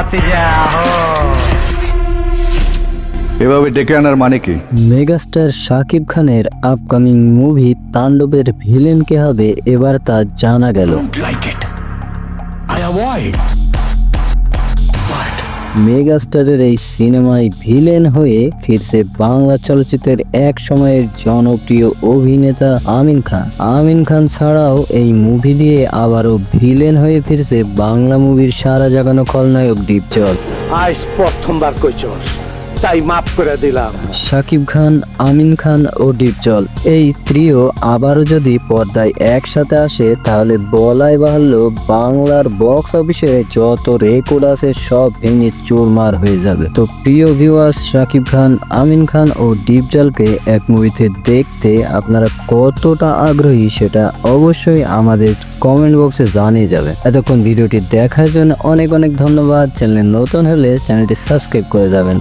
ভাতিজা হো। এভাবে ডেকে আনার মানে কি? মেগাস্টার শাকিব খানের আপকামিং মুভি তাণ্ডবের ভিলেন কে হবে এবার তা জানা গেল। মেগাস্টারের এই সিনেমায় ভিলেন হয়ে ফিরছে বাংলা চলচ্চিত্রের এক সময়ের জনপ্রিয় অভিনেতা আমিন খান। আমিন খান ছাড়াও এই মুভি দিয়ে আবারও ভিলেন হয়ে ফিরছে বাংলা মুভির সারা জাগানো খলনায়ক দীপচল আজ প্রথমবার কইছস তাই মাফ করে দিলাম। শাকিব খান, আমিন খান ও ডিপজল এই ত্রিও আবারও যদি পর্দায় একসাথে আসে, তাহলে বলাই বাহুল্য বাংলার বক্স অফিসে যত রেকর্ড আছে, সব ভেঙে চুরমার হয়ে যাবে। তো প্রিয় ভিউয়ার্স শাকিব খান, আমিন খান ও ডিপজলকে এক মুভিতে দেখতে আপনারা কতটা আগ্রহী, সেটা অবশ্যই আমাদের কমেন্ট বক্সে জানিয়ে যাবে এতক্ষণ ভিডিওটি দেখার জন্য অনেক অনেক ধন্যবাদ। চ্যানেল নতুন হলে চ্যানেলটি সাবস্ক্রাইব করে যাবেন।